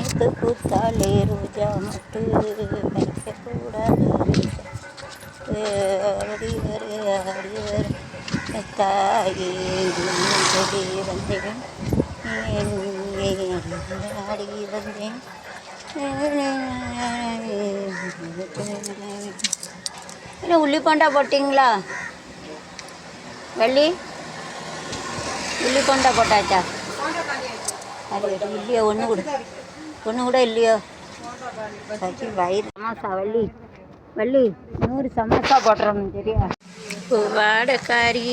எனக்கு பூத்தாலே ரோஜா மட்டு பறிக்கக்கூடாது அடிவர் அடிவர் தாயே சொல்லி வந்தேன் ஆடி வந்தேன் என்ன உள்ளி போண்டா போட்டிங்களா? வள்ளி? உள்ளி போண்டா போட்டாச்சா? அது இல்லையோ ஒன்று கூட. ஒன்று கூட இல்லையோ? சச்சி வயிறு. சமோசா வள்ளி. வள்ளி நூறு சமோசா போடுறோம் சரியா? வாடக்காரி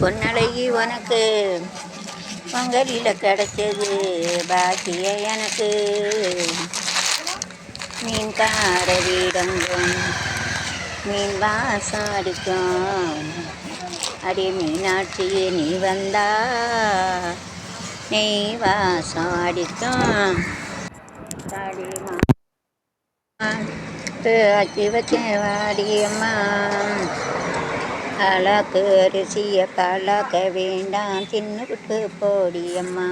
பொன்னழகி உனக்கு. பொங்கலில் கிடைச்சது பாக்கிய எனக்கு. மீன் கார வீடங்கும் மீன் வாசம் அடிக்கும். அடி மீனாட்சியே நீ வந்தா. நெய் வாசம் அடிக்கும். அச்சி வச்சேன் வாடியம்மா. அழகு அரிசிய கலக்க வேண்டாம் தின்னுக்கிட்டு போடியம்மா.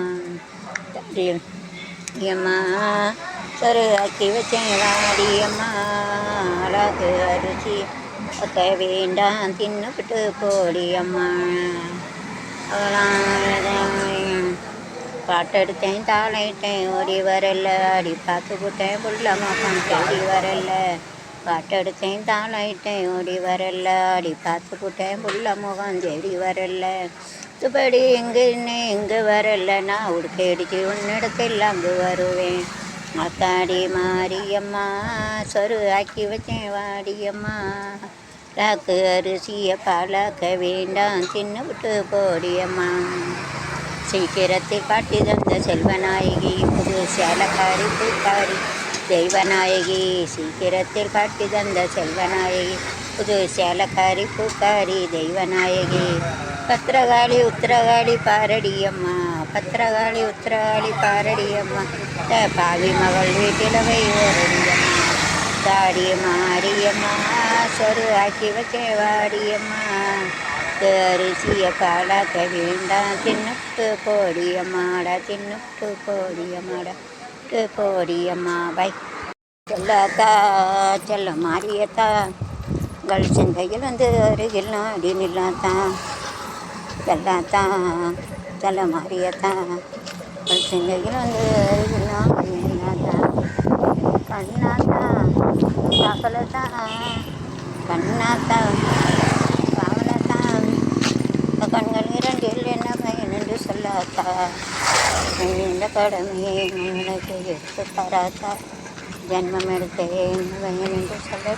அம்மா சரு ஆக்கி வச்சேன் வாடியம்மா. அழகு அரிசி வைக்க வேண்டாம் தின்னுக்கிட்டு போடியம்மா. அவ்வளோ பாட்டெடுத்தேன் தாளையிட்டேன் ஓடி வரல. அடி பார்த்து போட்டேன் புள்ள மகன் தேடி வரல. பாட்டெடுத்தேன் தாளாயிட்டேன் ஓடி வரல. அடி பார்த்து போட்டேன் புள்ள முகம் தேடி வரல. துப்படி எங்கே இன்னும் எங்கே வரல. நான் உடுக்கடிச்சு உன்னிடத்தில் அங்கு வருவேன். அத்தாடி மாரியம்மா சொரு ஆக்கி வச்சேன் வாடியம்மா. ராக்கு அரிசியை பாலாக்க வேண்டாம் சின்ன விட்டு போடியம்மா. சீக்கிரத்தை காட்டி தந்த செல்வநாயகி புது சேலக்காரி பூக்காரி தெய்வநாயகி சீக்கிரத்தில் காட்டி தந்த செல்வநாயகி புது சேலக்காரி பூக்காரி தெய்வநாயகி. பத்திரகாளி உத்திரகாளி பாரடியம்மா பத்திரகாளி உத்திரகாளி பாரடியம்மா பாவி மகள் வீட்டில் வை ஓரடியம்மா தாடி மாரியம்மா சொரு ஆக்கி வச்சேன் பத்து அரிசிய பாலாக்க வேண்டாம் சின்னப்பு போடியம்மாடா சின்னப்பு போடியம்மாடா போடியம்மா பை செல்லாத்தா செல்ல மாறியத்தா கள் சிந்தையில் வந்து அருகில் நாடி நில்லாத்தான் செல்லாத்தா செல்ல மாரியத்தா கள் சிந்தையில் வந்து அருகில் நாடி நில்லாத்தான் கண்ணாத்தா சகலத்தா கண்ணாத்தா. கண்கள் இரண்டில் என்ன பயன் சொல்லாத்தா இந்த கடமையை உங்களுக்கு எடுத்து தராத்தா ஜென்மம் எடுத்தேன் என்ன பயன் என்று சொல்ல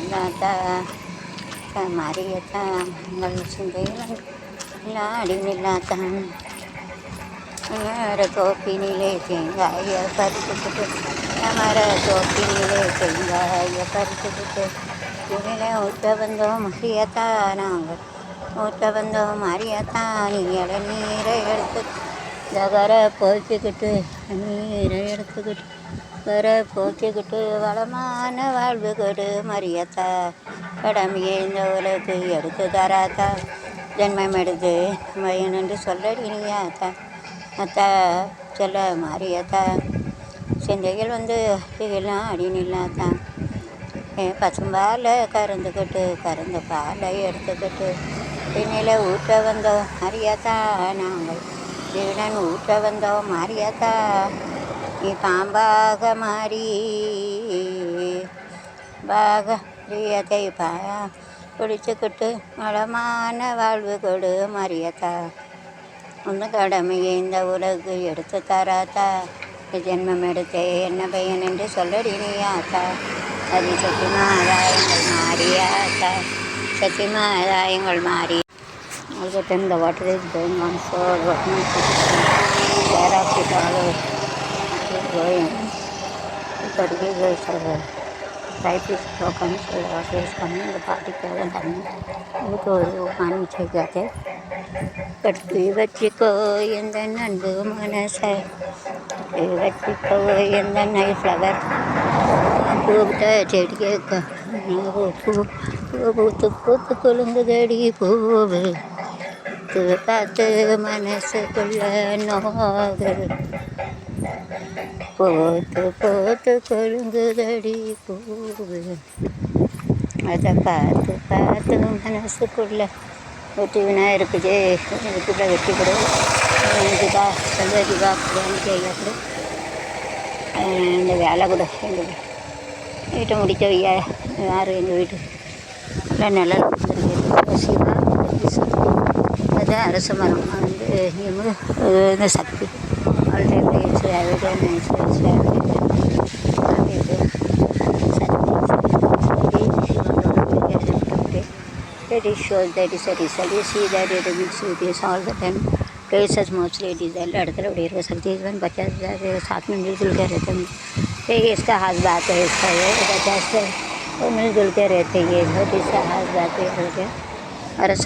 அல்லாத்தா மாறியத்தா உங்கள் சிந்தையில் நாடி நில்லாத்தான் மர தோப்பினிலே தேங்காய பறித்துக்கிட்டு மர தோப்பினிலே தேங்காய பறித்துக்கிட்டு இதில் உத்த வந்தோம் மரியத்தா நாங்கள். ஊற்ற வந்தோம் அறியத்தான் நீ இளநீரை எடுத்து தகர போய்ச்சிக்கிட்டு நீரை எடுத்துக்கிட்டு வர போக்கிக்கிட்டு வளமான வாழ்வு கொடு மரியத்தா கடமையை இந்த உலகு எடுத்து தராத்தா ஜென்மம் எடுத்து பயன் சொல்லடி நீயாத்தா அத்தா சொல்ல மாறியத்தா செஞ்சைகள் வந்து எல்லாம் அடி நில்லாத்தான் பசும்பாலை கறந்துக்கிட்டு கறந்த பாலை எடுத்துக்கிட்டு பின்னில் ஊற்ற வந்தோம் மாறியாத்தா நாங்கள். திருடன் ஊற்ற வந்தோம் மாறியாத்தா நீ பாம்பாக மாறி பாக பிரியத்தை பா பிடிச்சுக்கிட்டு வளமான வாழ்வு கொடு மாறியாத்தா ஒன்று கடமையை இந்த உலகு எடுத்து தராத்தா. ஜென்மம் எடுத்தே என்ன பையன் என்று சொல்லடி நீயாத்தா அது சத்தியமாதாயங்கள் மாறியாத்தா சத்தியமாதாயங்கள் மாறி. All the time the water is going on, so workmen care of it all. It is going. இப்போதைக்கு பைப் இஸ் ப்ரோக்கன் ஸோ பண்ணி இந்த பாட்டிக்காக தண்ணி ஊற்ற ஒரு வச்சுக்கோ எந்த நண்பு மனசை? வச்சுக்கோ எந்த நை ஃப்ளவர் பூத்த செடிக்கு பூ பூத்து பூத்து கொழுந்து தடி பூவே. பார்த்து பார்த்து மனசுக்குள்ள நோகு போத்து போத்து கொழுங்குதடி பூவு அதை பார்த்து பார்த்து மனசுக்குள்ள வெற்றி விநாயகருக்கு ஜெய இதுக்குள்ள வெற்றி கொடு. இதுக்கா சந்ததிக்கா அப்படின்னு கேட்கக்கூட இந்த வேலை கூட எங்கள் வீட்டை முடிக்க வையா. யார் எங்கள் வீட்டு. நல்லா நிழல் சிவா. அதுதான் அரச மரம் வந்து இவங்க இந்த சக்தி already That is shows that is a result. You see that it mixes with this all the time. Places mostly it is எல்லா இடத்துல அப்படி இருக்க सकती है बच्चा साथ में मिलजुल के रहते हैं एक इसका हाथ बात है इसका ये बच्चा से वो मिलजुल के रहते हैं ये बहुत इसका हाथ बात है करके அரச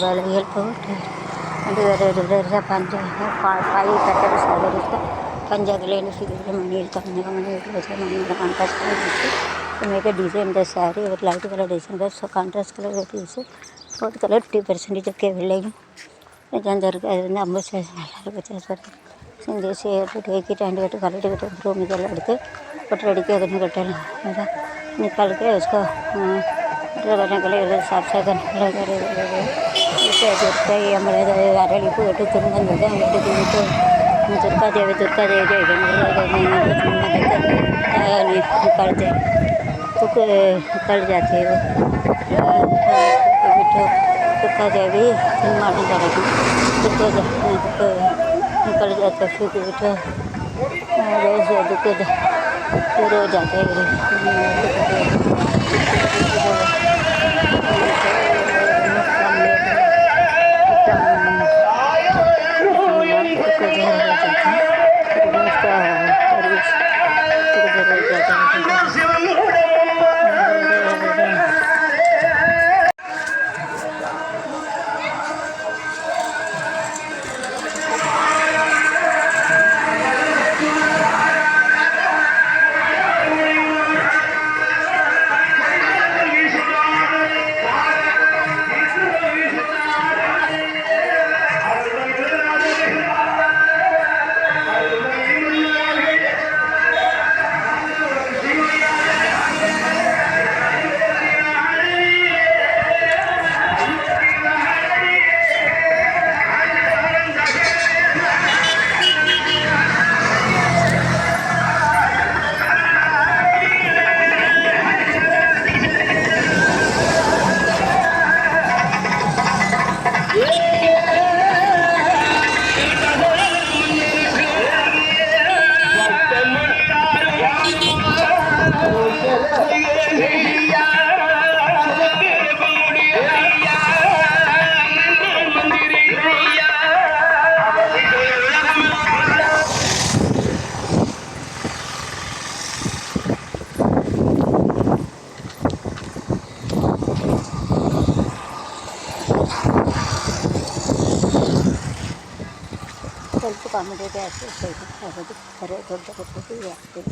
வளையல் போட்டு அது வேறு ஒரு பஞ்ச பாய் கட்டட சாகரிக்க పంజాగులేని ఫిగర్ మనీ కమ్మిగా మనీ వచ్చే మనీ కాంట్రాస్ట్ కలర్ ఇచ్చి మేక డిజైన్ ద శారీ ఒక light colour design so contrast colour తీసి fourth colour fifty percentage okay வெள்ளையும் ஜந்தருக்கு அது வந்து ஐம்பது சதவீதம் நல்லா இருக்கும் சார் செஞ்சு சேர்த்து வைக்கிட்டு ஆண்டு கட்டு கலட்டி கட்டு ரூம் இதெல்லாம் எடுத்து பொட்டு அடிக்க ತಿರುಗಣಗಳಿಗೆ ಸಾಕ್ಷಾತ್ಕಾರಗಳಿಗೆ ಜೊತೆಗೆ ಅಮರದ ಅರಳಿಪು ಒಟ್ಟು ತುಂಬಿದ ಒಟ್ಟು ತುಂಬಿತು ದುರ್ಗಾದೇವಿ ದುರ್ಗಾದೇವಿ ಕಳೆದೆ ಕುಕ್ಕು ಕಳೆದ ಜಾತಿ ಬಿಟ್ಟು ದುರ್ಗಾದೇವಿ ಮಾಡಿದ್ದಾರೆ ಕಳೆದ ಜಾತಿ ಸುಗ್ಗಿ ಬಿಟ್ಟು ದುಃಖದ ಇರೋ ಜಾತ್ರೆ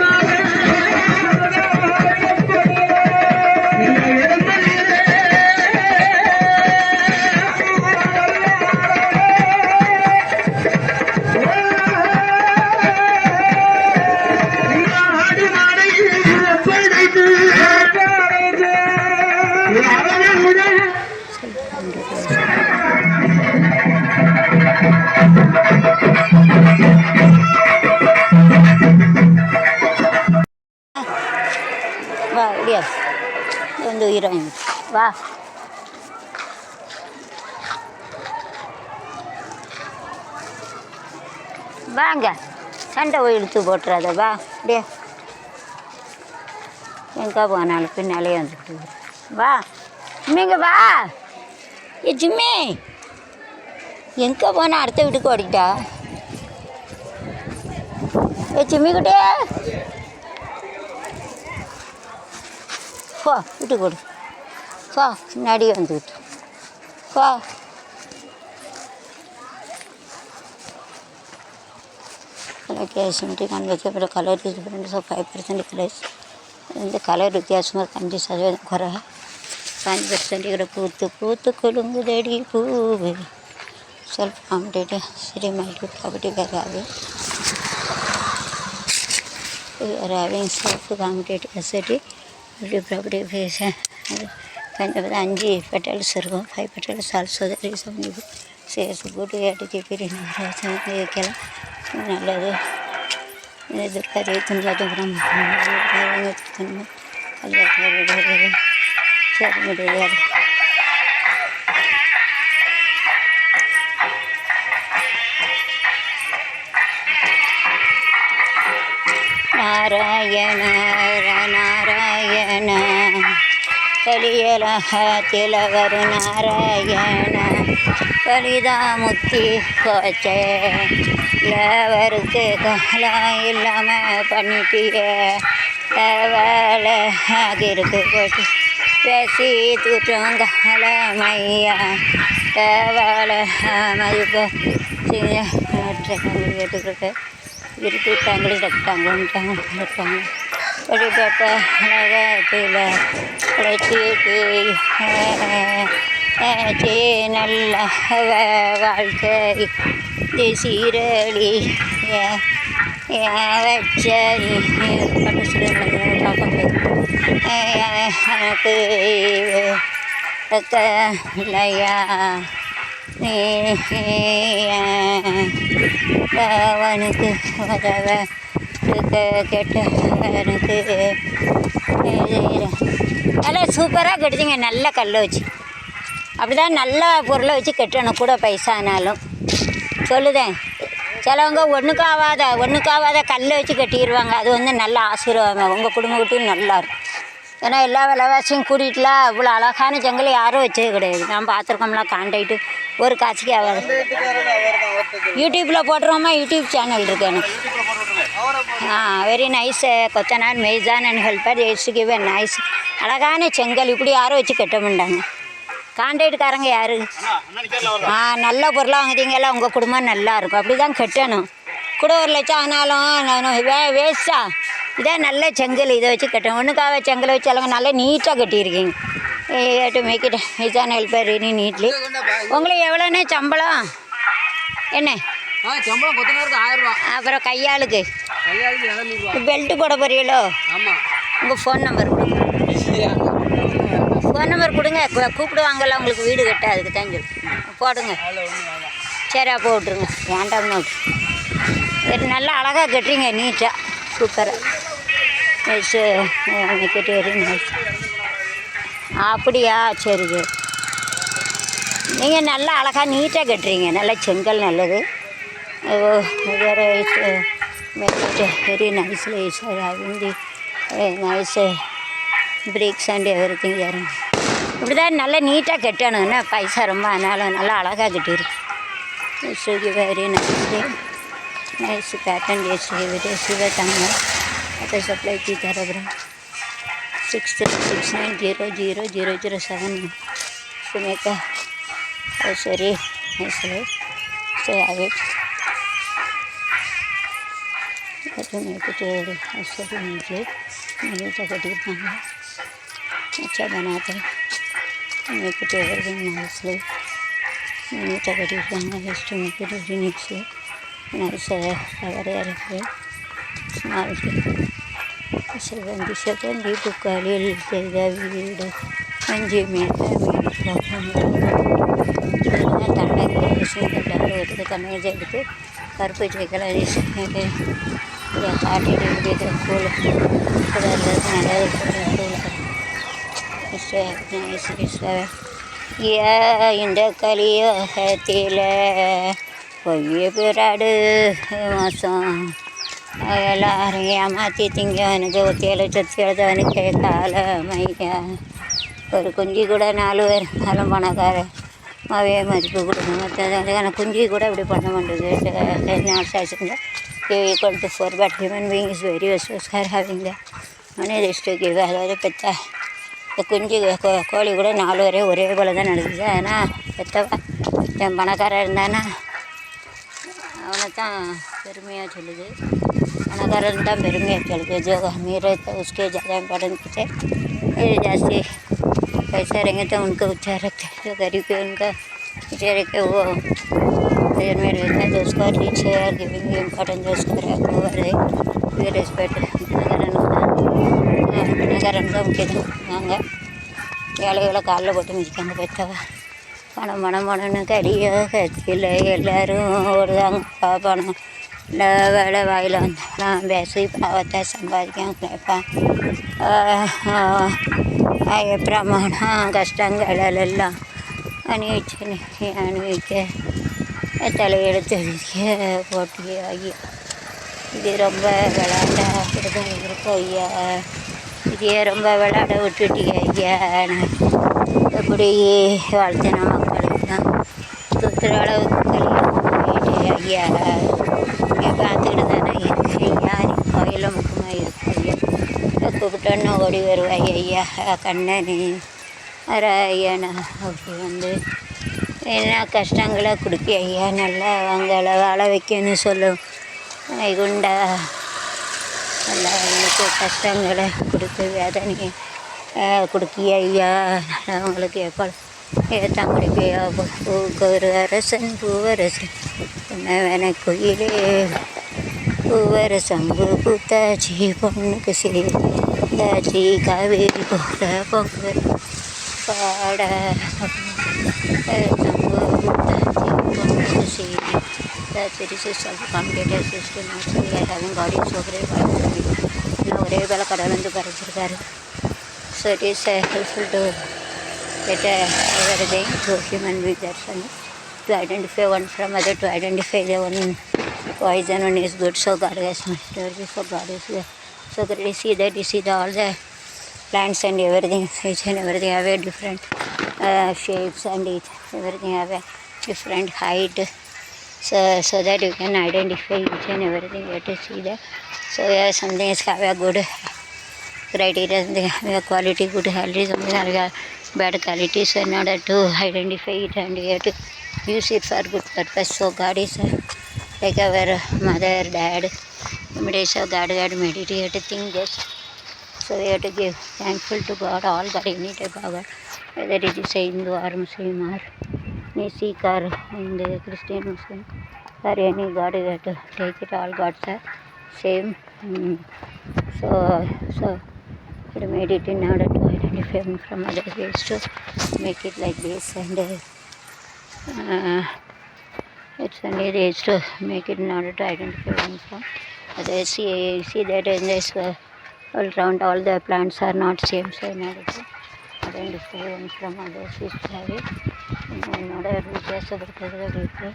வா போயிடும் வா. வாங்க. சண்டை இழுத்து போட்டுறாத வா. அப்படியே எங்கே போனாலும் பின்னாலே வந்துட்டு வா. இம்மிங்க வா. ஏ ஜிம்மி. எங்கே போனா அடுத்த வீட்டுக்கு ஓடிக்கிட்டா? ஏ ஜிம்மிக்கிட்டே ఫా ఇటు కొడు. ఫా నడి అందు ఇటు. ఫా కలర్ వేసింటే అందుకే ఇప్పుడు colour different so five percent ఇక్కడ అంటే కలర్ వ్యత్యాసం కనిపిస్తుంది కొర. ఫైవ్ పర్సెంట్ ఇక్కడ పూతు పూతు కొలుంగుదడి పువ్వు. సెల్ఫ్ కాంపిటేట్ శ్రీమైట్ కాబట్టి ఇక రావి. రావింగ్ సెల్ఫ్ కాంపిటేట్ అసెటిక్ மல்டி ப்ராப்பர்ட்டி ஃபேஸ் கொஞ்சம் அஞ்சு பெட்டல்ஸ் இருக்கும் ஃபைவ் பெட்டல்ஸ் ஆல்சோ ரீசன் சேர்த்து குட் ஏட்டு பெரிய வைக்கலாம். நல்லது. இது கறி துணியாட்டம் சரி முடியாது. நாராயண நாராயண. கலியலகத்தில் வரும் நாராயண. கலிதாமுத்தி முத்தி போச்சே எவருக்கு இல்லாமல் பண்ணிட்டிய. வேலை இருக்கு போட்டு பேசி தூற்றங்கலமையா. தேவாலை வேலை மதிப்பு கேட்டுக்கிட்டு இருட்டுட்டாங்களே டட்டாங்கன்ட்டாங்க இருக்காங்க. படிப்பட்ட உலகத்தில் கிடைச்சிட்டு ஆச்சு நல்ல வ- வாழ்க்கை. இது சீரழி. பாட்டு சொல்லுங்க பார்க்க எனக்கு நீ அவனுக்கு உதவ கெட்டவனுக்கு நல்லா சூப்பராக கட்டுச்சிங்க நல்ல கல்லை வச்சு. அப்படி தான் நல்ல பொருளை வச்சு கட்டணும். கூட பைசானாலும் சொல்லுதேன் சிலவங்க ஒன்றுக்காவாத ஒன்றுக்காவாத கல்லை வச்சு கட்டிடுவாங்க. அது வந்து நல்ல ஆசீர்வாதம். உங்கள் குடும்பத்துக்கும் நல்லா இருக்கும். ஏன்னா எல்லா விலைவாசியும் கூட்டிகிட்டுலாம் இவ்வளோ அழகான ஜங்கல் யாரும் வச்சது கிடையாது. நான் பார்த்துருக்கோம்லாம் காண்டாக்ட்டு ஒரு காசுக்கு ஆகாது யூடியூப்பில் போட்டுருவோமா யூடியூப் சேனல் இருக்கு எனக்கு. ஆ வெரி நைஸ் கொத்தனார் mason and helper it's given nice அழகான செங்கல். இப்படி யாரும் வச்சு கட்ட மாட்டாங்க கான்ட்ராக்டுக்காரங்க யாரு? ஆ நல்ல பொருளாக வாங்குறீங்களா உங்கள் குடும்பம் நல்லா இருக்கும். அப்படி தான் கட்டணும். கூட ஒரு லட்சம் ஆனாலும் நான் வே வேஸ்ட்டா இதான் நல்ல செங்கல். இதை வச்சு கட்டணும். ஒன்றுக்காக செங்கலை வச்சு எல்லாம் நல்லா நீட்டாக கட்டியிருக்கீங்க. To make it helper very neatly. உங்களுக்கு எவ்வளோண்ணே சம்பளம்? என்ன? சம்பளம் கொத்தனாருக்கு அப்புறம் கையாளுக்கு. பெல்ட்டு போட போறீங்களோ? ஆமாம் உங்கள் ஃபோன் நம்பர் கொடுங்க. ஃபோன் நம்பர் கொடுங்க. கூப்பிடுவாங்கல்ல உங்களுக்கு வீடு கட்ட அதுக்கு தான் சொல்லு. போடுங்க. சரி அப்போ விட்ருங்க வேண்டாம்னு விட்ரு நல்லா அழகாக கட்டுறீங்க நீட்டாக சூப்பராக நைஸு கட்டி வெரி நைஸ் அப்படியா? சரி சரி. நீங்கள் நல்லா அழகாக நீட்டாக கட்டுறீங்க. நல்லா செங்கல் நல்லது. வேறு வெரி நைஸ் லைஸ் வந்து nice bricks and everything யாரும் இப்படி தான் நல்லா நீட்டாக கட்டணும். என்ன பைசா ரொம்ப அதனால் நல்லா அழகாக கட்டியிருக்கு Suki very nice nice pattern yes very சிவ தமிழ் அதை supply six three six zero zero zero zero zero seven Sunitha Aishwarya అసలు సో అదే మీకు भी मेरे जगह देखना अच्छा बनाते मेरे को टेबल बनना इसलिए। मैंने है। के नाइस है। अगर यार Small சிவந்தி செவந்தி புக்காலில் செய்த வீடு அஞ்சு மேலே தண்டை எல்லாரும் எடுத்து கண்ணேஜ் எடுத்து கருப்பு ஜெய்க்கெல்லாம் இதை காட்டிட்டு இருக்கிற ஸ்கூல் நல்லது ஸ்கூல் இந்த கலியோகத்தில் பொய்ய பிறாடு மாதம் எல்லாரும் ஏமாற்றி திங்கவனுக்கு ஒத்தியலை சொத்தி எழுதவனுக்கு காலமையா ஒரு குஞ்சு கூட நாலு பேர் நாலும் பணக்கார மாவே மதிப்பு கொடுக்கணும் மற்ற குஞ்சு கூட இப்படி பண்ண மாட்டேங்குது நாட்ஸ் ஆச்சுங்க equal to four but human being is very வெஸ்வஸ்கார் having the money அதாவது பெத்த இந்த குஞ்சு கோழி கூட நாலு வரை ஒரே போல் தான் நடக்குது ஆனால் பெத்தவா என் பணக்காரன் இருந்தானா அவனை தான் பெருமையாக சொல்லுது பணக்காரன் தான் பெருமையாக சொல்லுது जो अमीर है तो उसके ज़्यादा इम्पोर्टेंस है ये जास्ती पैसा रहेंगे तो उनको ऊँचा रखते हैं जो गरीब है उनका बेचारे के वो देर में रहता है तो उसका रिच है और गिविंग इम्पोर्टेंस उसको ओवर है ये रेस्पेक्ट பணக்காரன் பணக்காரன் தான் முக்கியம் வாங்க ஏழைகளை காலில் போட்டு மிதிக்காங்க பெற்றவ பணம் பணம் பணம்னு கடியோ கத்தியில் எல்லோரும் ஓடுதாங்க பணம் இல்லை வேலை வாயில் வந்தாலும் பேசி பாவத்தை சம்பாதிக்க கேட்பேன் பிரமாணம் கஷ்டங்கள் எல்லாம் அணிவிச்சு அணிவிக்க தலையெடுத்து விதிக்க போட்டி ஐயா இது ரொம்ப விளாண்ட அப்படிதான் இருக்கும் ஐயா இதையே ரொம்ப விளாட விட்டுட்டீங்க ஐயா எப்படி வாழ்த்தின மக்களுக்கு தான் சுற்றுற அளவுக்கு ஐயா நீ பார்த்துக்கிட்டு தானே இருக்கு ஐயா நீ முக்கமாக இருக்கு ஐயா கூப்பிட்டோன்னு ஓடி வருவாய் ஐயா கண்ணனு அற ஐயாண்ணா அப்படி வந்து என்ன கஷ்டங்களை கொடுக்க ஐயா நல்லா அவங்கள வாழ வைக்கணும்னு சொல்லும் குண்டா. நல்லா அவங்களுக்கு கஷ்டங்களை கொடுத்து வேதனையை கொடுக்கிய ஐயா. அவங்களுக்கு எப்போ ஏற்றான் குடிக்கையா பூக்கு ஒரு அரசன் பூவரசன் என்ன வேணா கோயிலே. பூவரசன் பூ பூத்தாச்சி பொண்ணுக்கு சேர்ந்தாச்சி காவேரி போல பொங்க பாட தம்பு பூத்தாச்சி பொண்ணுக்கு சரி that this is a complicated system actually I haven't got it so great இல்லை ஒரே வேலை கடவுள் வந்து படைச்சிருக்காரு so it is helpful to get everything to human being that's one to identify one from other to identify the one poison one is good so God has made before God is there so great you see that you see the, all the plants and everything each and everything have a different uh, shapes and each everything have a different height so so that you can identify each and everything you have to see that so yeah something is have a good criteria something have a quality good quality something have a bad quality so in order to identify it and you have to use it for good purpose so god is uh, like our mother dad meditation god god meditate think just so we have to give thankful to God, all God, of God, whether it is Hindu or Muslim or Sikh or Hindu, Christian, Muslim, or any God, we have to take it, all gods are same. Mm. So, so we made it in order to identify from other ways to make it like this and uh, it's the needed to make it in order to identify one from I See, see that in this uh, all round all the plants are not same. So in order to identify one from others is have it. In order to just the replay.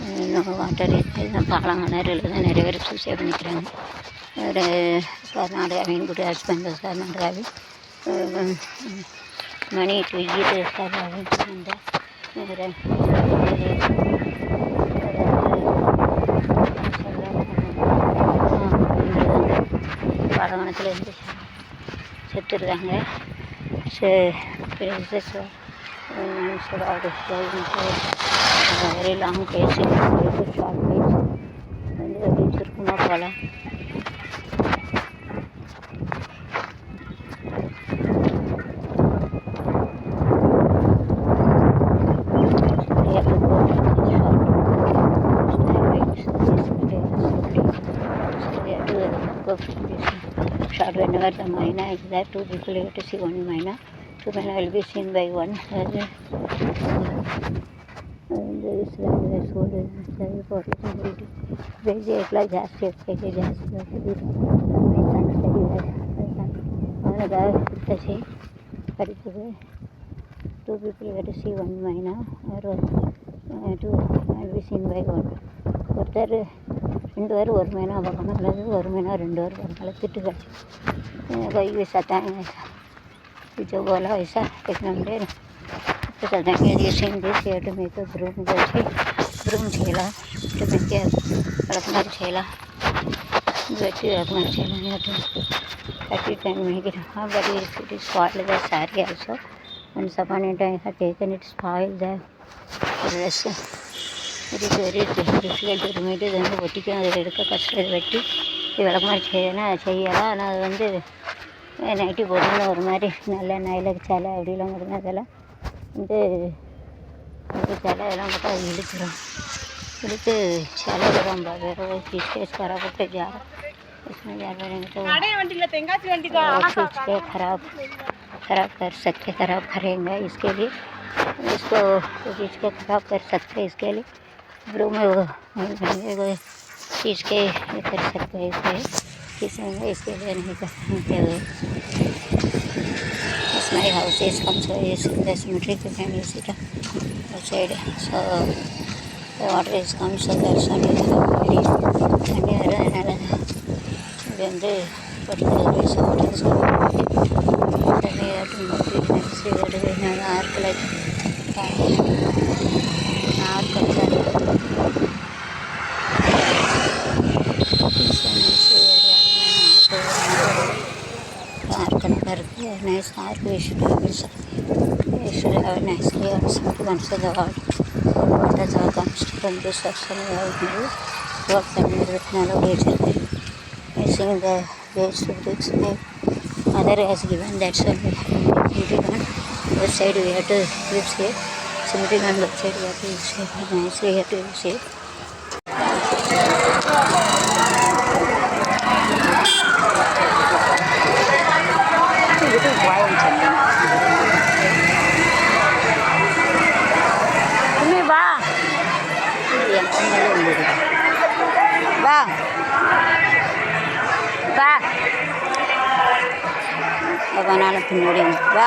You know, water பாலங்கிணறுல தான் நிறைய பேர் suicide பண்ணிக்கிறாங்க. ஒரு கர்நாடகாவின் good husband கர்நாடகாவில் மணி to eat கர்நாடகாவின் இந்த பலவனத்துலேருந்து செத்துருக்காங்க. வெரி லாங் பேசி वाला February, November, the Maina is there two people to see one Maina. So when I will be seen by one. ಬೇಯಿಸ್ಲಾಗಿದೆ ಸೋಲೆ ಹೆಚ್ಚಾಗಿ ಹೊರಗೆ ಬಿಡಿ ಬೇಜಿ ಎಲ್ಲ ಜಾಸ್ತಿ ಇರ್ತೈತೆ ಜಾಸ್ತಿ ಅವನ ದಾಸಿ ಕಡಿತದೆ ಟೂ ಪೀಪಲ್ ಕಡಿಸಿ ಒಂದು ಮೈನ ಅವರು ಟೂ ಸಿನ್ ಬೈ ಒಂದು ஒருத்தர் ரெண்டு பேரும் ஒரு மீனாக பார்க்கணும் அல்லது ஒரு மீனாக ரெண்டு பேரும் பார்க்கணும் திட்டுக்காச்சு கொய் வயசாக தான் வயசாக வைக்கணும்ட்டு બધા જગ્યાએ સીંધી છે એટલે મેં તો ધ્રુમ જે છે ધ્રુમ થયેલા એટલે મેં ત્યાં અડકનાર થયેલા બેટી અડકનાર થયેલા એટલે બાકી ટાઈમ મેં કીધું હા બધી ઇટ ઇઝ ફાઇલ ધ સારી આલ્સો અને સપાની ટાઈમ હા taken it's file the dress it is very difficult to remove it வந்து வெட்டிக்கணும் அதில் எடுக்க கஷ்டம் இது வெட்டி இது விளக்கமாக செய்யணும்னா செய்யலாம் ஆனால் அது வந்து நைட்டி போட்டுன்னு ஒரு மாதிரி நல்ல நைல சலை அப்படிலாம் வருங்க அதெல்லாம் வந்து அது சேலை அதெல்லாம் போட்டால் அது இழுத்துரும் இழுத்து சேலை ரொம்ப வேறு पीछे खराब होते जा रहा इसमें जा रहे हैं तो और खींच के खराब खराब कर सकते खराब करेंगे इसके लिए इसको खींच के खराब कर सकते इसके लिए ब्रू में वो वो खींच के ये कर सकते हैं इसलिए खींचेंगे इसके लिए नहीं करेंगे वो It's my house is comes is the cemetery you can use it outside. So the water is comes so that's why you have very தண்ணி வரும் அதனால் இது வந்து படுக்கிறது சாப்பிட்றது தண்ணி நைசி வருது நான் ஆறுக்களை ஆறுக்கள் this section we have new work and with knowledge I think the waves to bricks mother has given that's all we have given left side we have to use here cemetery on left side we have to use here nicely we have to use here அவனால பின்னாடி வந்து. வா